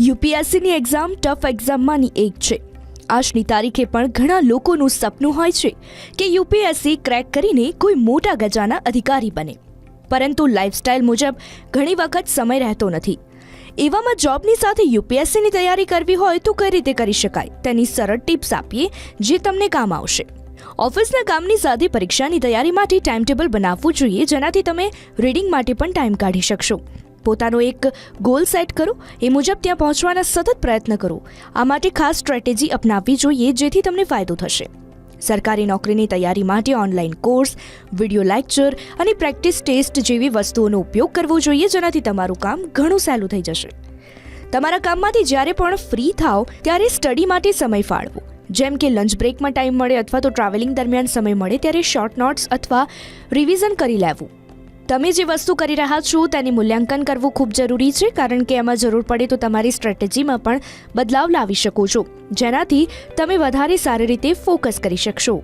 યુપીએસસીની exam tough એક્ઝામમાંની એક છે. આજની તારીખે પણ ઘણા લોકોનું સપનું હોય છે કે યુપીએસસી ક્રેક કરીને કોઈ મોટા ગજાના અધિકારી બને. પરંતુ લાઇફસ્ટાઇલ મુજબ ઘણી વખત સમય રહેતો નથી. એવામાં જોબની સાથે યુપીએસસીની તૈયારી કરવી હોય તો કઈ રીતે કરી શકાય? તેની સરળ ટિપ્સ આપીએ જે તમને કામ આવશે. ઓફિસના કામની સાથે પરીક્ષાની તૈયારી માટે ટાઈમ ટેબલ બનાવવું જોઈએ જેનાથી તમે રીડિંગ માટે પણ ટાઈમ કાઢી શકશો. પોતાનો એક ગોલ સેટ કરો, એ મુજબ ત્યાં પહોંચવાના સતત પ્રયત્ન કરો. આ માટે ખાસ સ્ટ્રેટેજી અપનાવવી જોઈએ, જેથી તમને ફાયદો થશે. સરકારી નોકરીની તૈયારી માટે ઓનલાઈન કોર્સ વીડિયો લેક્ચર અને પ્રેક્ટિસ ટેસ્ટ જેવી વસ્તુઓનો ઉપયોગ કરવો જોઈએ, જેનાથી તમારું કામ ઘણું સહેલું થઈ જશે. તમારા કામમાંથી જ્યારે પણ ફ્રી થાઓ, ત્યારે સ્ટડી માટે સમય ફાળવો. જેમ કે લંચ બ્રેકમાં ટાઈમ મળે અથવા તો ટ્રાવેલિંગ દરમિયાન સમય મળે, ત્યારે શોર્ટ નોટ્સ અથવા રિવિઝન કરી લેવું. તમે જે વસ્તુ કરી રહ્યા છો તેની મૂલ્યાંકન કરવું ખૂબ જરૂરી છે, કારણ કે એમાં જરૂર પડે તો તમારી સ્ટ્રેટેજીમાં પણ બદલાવ લાવી શકો છો. જેનાથી તમે વધારે સારી રીતે ફોકસ કરી શકશો.